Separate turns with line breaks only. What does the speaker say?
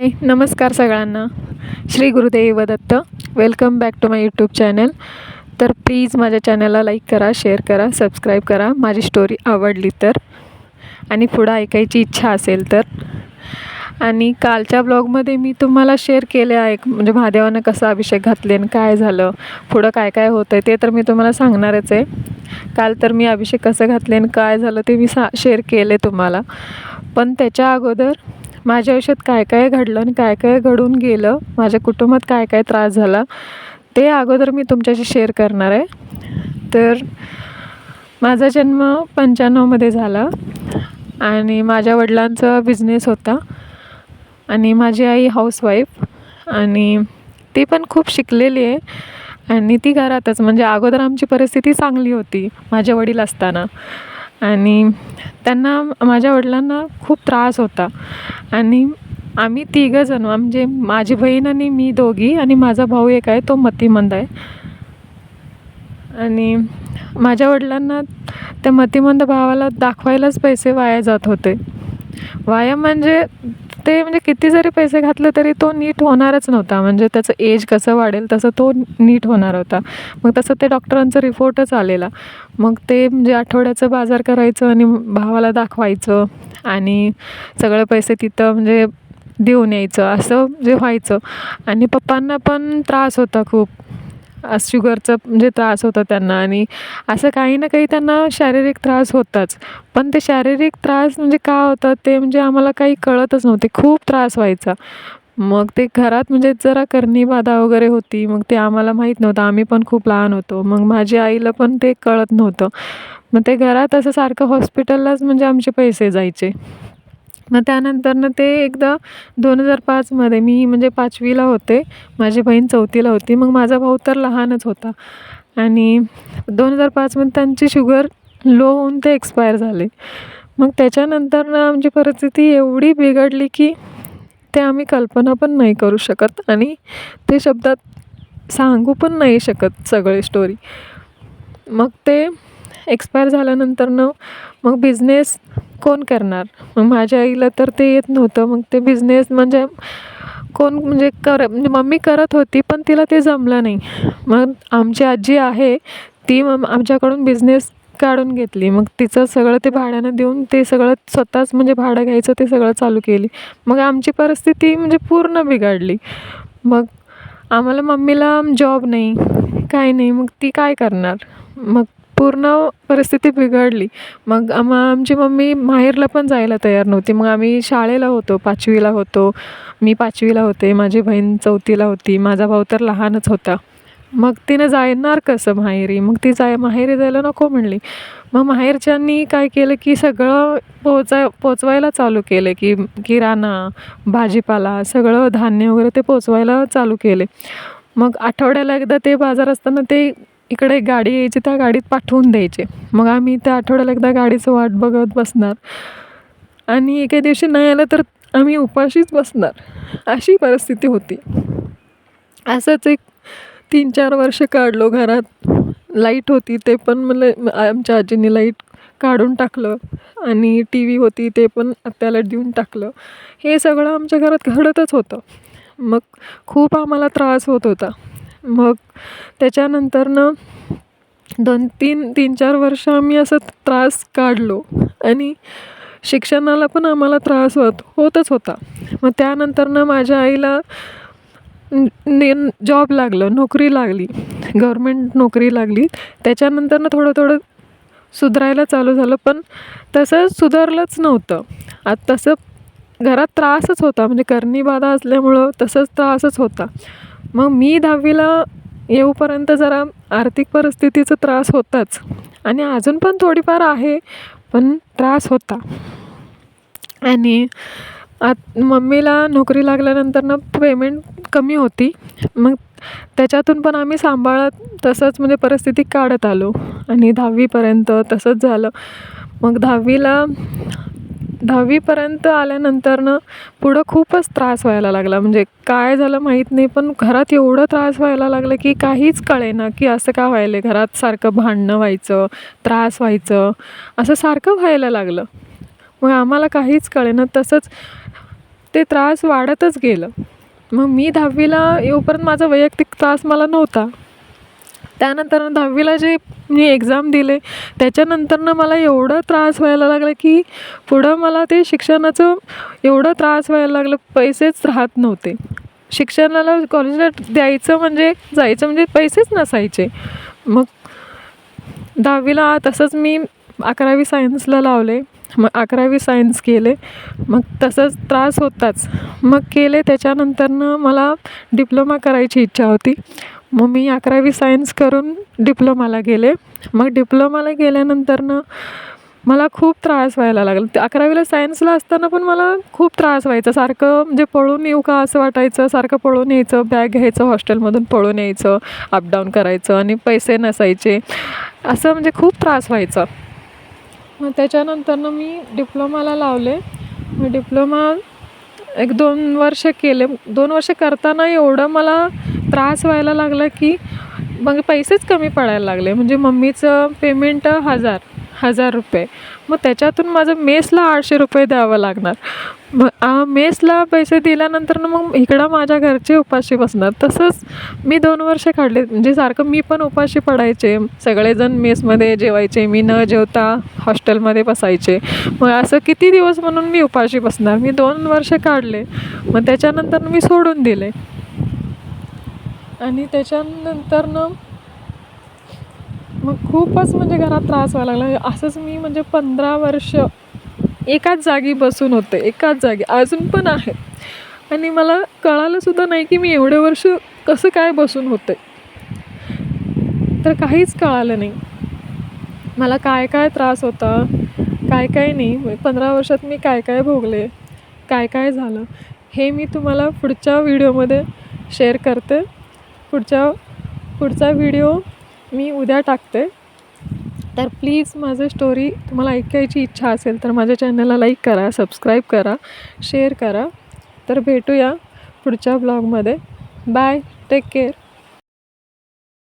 हे, नमस्कार सगळ्यांना. Shri Gurudev Datta. Welcome back to my YouTube channel तर प्लीज माझ्या चॅनलला लाईक करा शेअर करा सबस्क्राईब करा. माझी स्टोरी आवडली तर. आणि पुढं ऐकायची इच्छा असेल तर. आणि कालच्या ब्लॉगमध्ये मी तुम्हाला शेअर केले आहे म्हणजे महादेवानं कसा अभिषेक घातले आणि काय झालं पुढं काय काय होतं आहे ते तर मी तुम्हाला सांगणारच आहे. काल तर मी अभिषेक कसं घातले आणि काय झालं ते मी सा शेअर केले तुम्हाला. पण त्याच्या अगोदर माझ्या आयुष्यात काय काय घडलं आणि काय काय घडून गेलं माझ्या कुटुंबात काय काय त्रास झाला ते अगोदर मी तुमच्याशी शेअर करणार आहे. तर माझा जन्म पंच्याण्णवमध्ये झाला आणि माझ्या वडिलांचा बिझनेस होता आणि माझी आई हाऊसवाईफ आणि ती पण खूप शिकलेली आहे आणि ती घरातच म्हणजे अगोदर आमची परिस्थिती चांगली होती माझ्या वडील असताना. आणि त्यांना माझ्या वडिलांना खूप त्रास होता. आणि आम्ही तिघंजणं म्हणजे माझी बहीण आणि मी दोघी आणि माझा भाऊ एक आहे तो मतिमंद आहे. आणि माझ्या वडिलांना त्या मतिमंद भावाला दाखवायलाच पैसे वाया जात होते. वाया म्हणजे ते म्हणजे किती जरी पैसे घातले तरी तो नीट होणारच नव्हता. म्हणजे त्याचं एज कसं वाढेल तसं तो नीट होणार होता. मग तसं ते डॉक्टरांचा रिपोर्टच आलेला. मग ते म्हणजे आठवड्याचं बाजार करायचं आणि भावाला दाखवायचं आणि सगळे पैसे तिथं म्हणजे देऊन यायचं. असं जे व्हायचं. आणि पप्पांना पण त्रास होता खूप. शुगरचं म्हणजे त्रास होता त्यांना आणि असं काही ना काही त्यांना शारीरिक त्रास होताच. पण ते शारीरिक त्रास म्हणजे का होतात ते म्हणजे आम्हाला काही कळतच नव्हते. खूप त्रास व्हायचा. मग ते घरात म्हणजे जरा करणी बाधा वगैरे होती. मग ते आम्हाला माहीत नव्हतं. आम्ही पण खूप लहान होतो. मग माझ्या आईला पण ते कळत नव्हतं. मग ते घरात असं सारखं हॉस्पिटललाच म्हणजे आमचे पैसे जायचे. मग त्यानंतरनं ते एकदा दोन हजार पाचमध्ये मी म्हणजे पाचवीला होते. माझी बहीण चौथीला होती. मग माझा भाऊ तर लहानच होता. आणि दोन हजार पाचमध्ये त्यांची शुगर लो होऊन ते एक्सपायर झाले. मग त्याच्यानंतर ना आमची परिस्थिती एवढी बिघडली की ते आम्ही कल्पना पण नाही करू शकत आणि ते शब्दात सांगू पण नाही शकत सगळी स्टोरी मग ते एक्सपायर झाल्यानंतरनं मग बिझनेस कोण करणार? मग माझ्या आईला तर ते येत नव्हतं. मग ते बिझनेस म्हणजे कोण म्हणजे कर म्हणजे मम्मी करत होती पण तिला ते जमलं नाही. मग आमची आजी आहे ती मग आमच्याकडून बिझनेस काढून घेतली. मग तिचं सगळं ते भाड्यानं देऊन ते सगळं स्वतःच म्हणजे भाडं घ्यायचं ते सगळं चालू केली. मग आमची परिस्थिती म्हणजे पूर्ण बिघडली. मग आम्हाला मम्मीला जॉब नाही काय नाही. मग ती काय करणार? मग पूर्ण परिस्थिती बिघडली. मग आम आमची मम्मी माहेरला पण जायला तयार नव्हती. मग आम्ही शाळेला होतो पाचवीला होतो. मी पाचवीला होते माझी बहीण चौथीला होती माझा भाऊ तर लहानच होता. मग तिनं जाणार कसं माहेरी? मग ती जाय माहेरी जायला नको म्हणली. मग माहेरच्यांनी काय केलं की सगळं पोचाय पोचवायला चालू केलं की किराणा भाजीपाला सगळं धान्य वगैरे ते पोचवायला चालू केले. मग आठवड्याला एकदा ते बाजार असताना ते इकडे एक गाडी यायची त्या गाडीत पाठवून द्यायचे. मग आम्ही त्या आठवड्याला एकदा गाडीचं वाट बघत बसणार. आणि एका दिवशी नाही आलं तर आम्ही उपाशीच बसणार. अशी परिस्थिती होती. असंच एक तीन चार वर्ष काढलो घरात. लाइट होती ते पण मला आमच्या आजीने लाइट काढून टाकलं. आणि टी व्ही होती ते पण आत्याला देऊन टाकलं. हे सगळं आमच्या घरात घडतच होतं. मग खूप आम्हाला त्रास होत होता. मग त्याच्यानंतरनं दोन तीन तीन चार वर्ष आम्ही असं त्रास काढलो. आणि शिक्षणाला पण आम्हाला त्रास होत होतच होता. मग त्यानंतरनं माझ्या आईला ने जॉब लागलं नोकरी लागली. गव्हर्मेंट नोकरी लागली. त्याच्यानंतरनं थोडं थोडं सुधारायला चालू झालं पण तसं सुधारलंच नव्हतं. आता तसं घरात त्रासच होता. म्हणजे करणी बाधा असल्यामुळं तसंच त्रासच होता. मग मी दहावीला येऊपर्यंत जरा आर्थिक परिस्थितीचा त्रास होताच. आणि अजून पण थोडीफार आहे पण त्रास होता. आणि आत मम्मीला नोकरी लागल्यानंतर ना पेमेंट कमी होती. मग त्याच्यातून पण आम्ही सांभाळत तसंच म्हणजे परिस्थिती काढत आलो. आणि दहावीपर्यंत तसंच झालं. मग दहावीला दहावीपर्यंत आल्यानंतरनं पुढं खूपच त्रास व्हायला लागला. म्हणजे काय झालं माहीत नाही पण घरात एवढं त्रास व्हायला लागलं की काहीच कळेना की असं का व्हायलं घरात सारखं भांडणं व्हायचं त्रास व्हायचं असं सारखं व्हायला लागलं. मग आम्हाला काहीच कळेना. तसंच ते त्रास वाढतच गेलं. मग मी दहावीला येऊपर्यंत माझा वैयक्तिक त्रास मला नव्हता. त्यानंतर दहावीला जे मी एक्झाम दिले. त्याच्यानंतरनं मला एवढं त्रास व्हायला लागला की पुढं मला ते शिक्षणाचं एवढं त्रास व्हायला लागलं पैसेच राहत नव्हते. शिक्षणाला कॉलेजला द्यायचं म्हणजे जायचं म्हणजे पैसेच नसायचे. मग दहावीला तसंच मी अकरावी सायन्सला लावले. मग अकरावी सायन्स केले. मग तसंच त्रास होताच. मग केले त्याच्यानंतरनं मला डिप्लोमा करायची इच्छा होती. मग मी अकरावी सायन्स करून डिप्लोमाला गेले. मग डिप्लोमाला गेल्यानंतरनं मला खूप त्रास व्हायला लागला. ते अकरावीला सायन्सला असताना पण मला खूप त्रास व्हायचा. सारखं म्हणजे पळून येऊ का असं वाटायचं. सारखं पळून यायचं बॅग घ्यायचं हॉस्टेलमधून पळून यायचं अपडाऊन करायचं आणि पैसे नसायचे. असं म्हणजे खूप त्रास व्हायचा. मग त्याच्यानंतरनं मी डिप्लोमाला लावले. मग डिप्लोमा एक दोन वर्ष केले. दोन वर्ष करताना एवढं मला त्रास व्हायला लागला की मग पैसेच कमी पडायला लागले. म्हणजे मम्मीचं पेमेंट हजार हजार रुपये. मग त्याच्यातून माझं मेसला आठशे रुपये द्यावं लागणार. मग मेसला पैसे दिल्यानंतर ना मग इकडं माझ्या घरचे उपाशी बसणार. तसंच मी दोन वर्ष काढले. म्हणजे सारखं मी पण उपाशी पडायचे. सगळेजण मेसमध्ये जेवायचे. मी न जेवता हॉस्टेलमध्ये बसायचे. मग असं किती दिवस म्हणून मी उपाशी बसणार? मी दोन वर्ष काढले. मग त्याच्यानंतर मी सोडून दिले. आणि त्याच्यानंतरनं मग खूपच म्हणजे घरात त्रास व्हायला लागला. असंच मी म्हणजे पंधरा वर्ष एकाच जागी बसून होते एकाच जागी अजून पण आहे. आणि मला कळालंसुद्धा नाही की मी एवढे वर्ष कसं काय बसून होते. तर काहीच कळालं नाही. मला काय काय त्रास होता काय काय नाही म्हणजे पंधरा वर्षात मी काय काय भोगले काय काय झालं हे मी तुम्हाला पुढच्या व्हिडिओमध्ये शेअर करते. पुढच्या पुढचा व्हिडिओ मी उद्या टाकते. तर प्लीज माझं स्टोरी तुम्हाला ऐकायची इच्छा असेल तर माझ्या चॅनलला लाईक करा सबस्क्राईब करा शेअर करा. तर भेटूया पुढच्या ब्लॉगमध्ये बाय टेक केअर